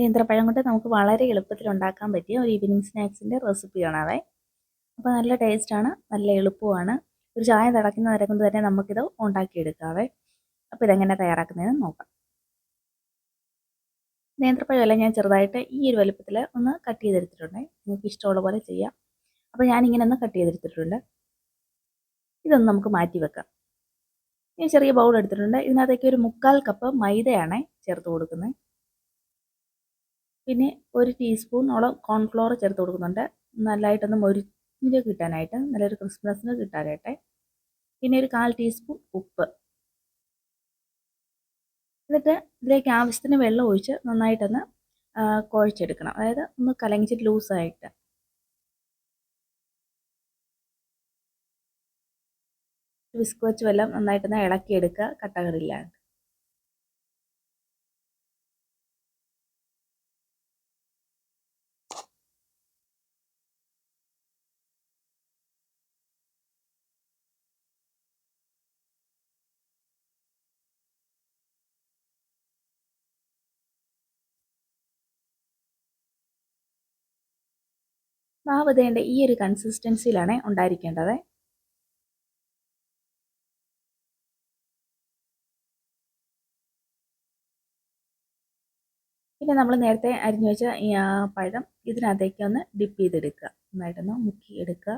നേന്ത്രപ്പഴം കൊണ്ട് നമുക്ക് വളരെ എളുപ്പത്തിൽ ഉണ്ടാക്കാൻ പറ്റിയ ഒരു ഈവനിങ് സ്നാക്സിന്റെ റെസിപ്പി കാണാവേ അപ്പോൾ നല്ല ടേസ്റ്റാണ് നല്ല എളുപ്പമാണ് ഒരു ചായ തിളക്കുന്ന നേരം കൊണ്ട് തന്നെ നമുക്കിത് ഉണ്ടാക്കിയെടുക്കാവേ. അപ്പോൾ ഇതെങ്ങനെ തയ്യാറാക്കുന്നതെന്ന് നോക്കാം. നേന്ത്രപ്പഴമല്ല ഞാൻ ചെറുതായിട്ട് ഈ ഒരു വലുപ്പത്തിൽ ഒന്ന് കട്ട് ചെയ്തെടുത്തിട്ടുണ്ട്. നിങ്ങൾക്ക് ഇഷ്ടമുള്ള പോലെ ചെയ്യാം. അപ്പോൾ ഞാനിങ്ങനെ ഒന്ന് കട്ട് ചെയ്തെടുത്തിട്ടുണ്ട്. ഇതൊന്ന് നമുക്ക് മാറ്റി വെക്കാം. ഞാൻ ചെറിയ ബൗൾ എടുത്തിട്ടുണ്ട്. ഇതിനകത്തേക്ക് ഒരു മുക്കാൽ കപ്പ് മൈദയാണ് ചേർത്ത് കൊടുക്കുന്നത്. പിന്നെ ഒരു ടീസ്പൂണോളം കോൺഫ്ലോർ ചേർത്ത് കൊടുക്കുന്നുണ്ട്. നല്ലതായിട്ടൊന്ന് മൊരിഞ്ഞ് കിട്ടാനായിട്ട് നല്ലൊരു ക്രിസ്മസിന് കിട്ടാനായിട്ട്. പിന്നെ ഒരു കാൽ ടീസ്പൂൺ ഉപ്പ്. എന്നിട്ട് ഇതിലേക്ക് ആവശ്യത്തിന് വെള്ളം ഒഴിച്ച് നന്നായിട്ടൊന്ന് കുഴച്ചെടുക്കണം. അതായത് ഒന്ന് കലങ്ങിച്ചിട്ട് ലൂസായിട്ട്. വിസ്ക് വെച്ച് വെല്ലാം നന്നായിട്ടൊന്ന് ഇളക്കിയെടുക്കുക. കട്ടകളില്ലാണ്ട് മാവ് ഈ ഒരു കൺസിസ്റ്റൻസിയിലാണ് ഉണ്ടായിരിക്കേണ്ടത്. പിന്നെ നമ്മൾ നേരത്തെ അരിഞ്ഞു വെച്ച ഈ പഴം ഇതിനകത്തേക്ക് ഒന്ന് ഡിപ്പ് ചെയ്തെടുക്കുക. നന്നായിട്ടൊന്ന് മുക്കി എടുക്കുക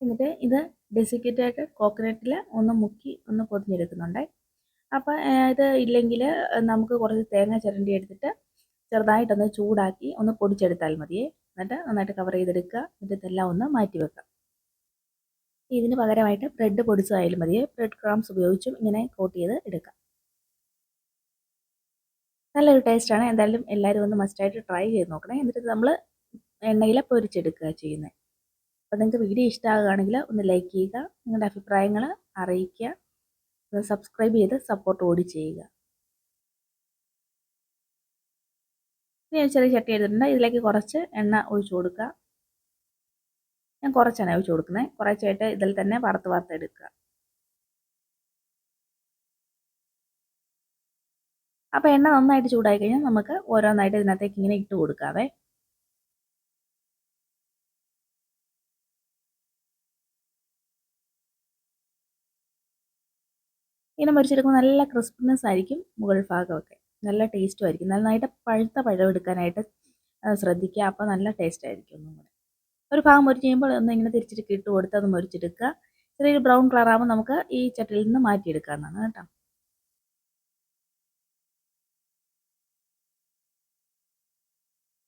എന്നിട്ട് ഇത് ഡെസിക്കേറ്റഡ് കോക്കനട്ടിൽ ഒന്ന് മുക്കി ഒന്ന് പൊതിഞ്ഞെടുക്കുന്നുണ്ട്. അപ്പോൾ ഇത് ഇല്ലെങ്കിൽ നമുക്ക് കുറച്ച് തേങ്ങ ചിരണ്ടി എടുത്തിട്ട് ചെറുതായിട്ടൊന്ന് ചൂടാക്കി ഒന്ന് പൊടിച്ചെടുത്താൽ മതിയേ. എന്നിട്ട് നന്നായിട്ട് കവർ ചെയ്തെടുക്കുക. എന്നിട്ട് ഇതെല്ലാം ഒന്ന് മാറ്റി വെക്കാം ഇതിന് പകരമായിട്ട് ബ്രെഡ് പൊടിച്ചതായാലും മതിയേ. ബ്രെഡ് ക്രാംസ് ഉപയോഗിച്ചും ഇങ്ങനെ കോട്ട് ചെയ്ത് എടുക്കാം നല്ലൊരു ടേസ്റ്റാണ് എന്തായാലും എല്ലാവരും ഒന്ന് മസ്റ്റായിട്ട് ട്രൈ ചെയ്ത് നോക്കണേ. എന്നിട്ട് നമ്മൾ എണ്ണയിൽ പൊരിച്ചെടുക്കുക ചെയ്യുന്നത്. അപ്പോൾ നിങ്ങൾക്ക് വീഡിയോ ഇഷ്ടമാകുകയാണെങ്കിൽ ഒന്ന് ലൈക്ക് ചെയ്യുക. നിങ്ങളുടെ അഭിപ്രായങ്ങൾ അറിയിക്കുക. സബ്സ്ക്രൈബ് ചെയ്ത് സപ്പോർട്ട് കൂടി ചെയ്യുക. ഞാൻ ചെറിയ ചട്ടി എടുത്തിട്ടുണ്ട്. ഇതിലേക്ക് കുറച്ച് എണ്ണ ഒഴിച്ചു കൊടുക്കുക. ഞാൻ കുറച്ചാണ് ഒഴിച്ചു കൊടുക്കുന്നത് കുറച്ചായിട്ട് ഇതിൽ തന്നെ വറുത്ത് വറുത്തെടുക്കുക അപ്പോൾ എണ്ണ നന്നായിട്ട് ചൂടായി കഴിഞ്ഞാൽ നമുക്ക് ഓരോന്നായിട്ട് ഇതിനകത്തേക്ക് ഇങ്ങനെ ഇട്ട് കൊടുക്കാവേ. ഇങ്ങനെ മുറിച്ചെടുക്കുമ്പോൾ നല്ല ക്രിസ്പിനെസ് ആയിരിക്കും മുകൾ ഭാഗമൊക്കെ. നല്ല ടേസ്റ്റും ആയിരിക്കും. നന്നായിട്ട് പഴുത്ത പഴം എടുക്കാനായിട്ട് ശ്രദ്ധിക്കുക. അപ്പോൾ നല്ല ടേസ്റ്റ് ആയിരിക്കും ഒന്നും കൂടെ. ഒരു ഭാഗം മുരിച്ച് കഴിയുമ്പോൾ ഒന്ന് ഇങ്ങനെ തിരിച്ചിട്ട് ഇട്ട് കൊടുത്ത് അത് മുരിച്ചെടുക്കുക ചെറിയൊരു ബ്രൗൺ കളർ ആകുമ്പോൾ നമുക്ക് ഈ ചട്ടിയിൽ നിന്ന് മാറ്റിയെടുക്കാവുന്നതാണ് കേട്ടോ.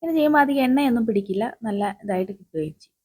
ഇങ്ങനെ ചെയ്യുമ്പോൾ അധികം എണ്ണയൊന്നും പിടിക്കില്ല. നല്ല ഇതായിട്ട് കിട്ടുകയും ചെയ്യും.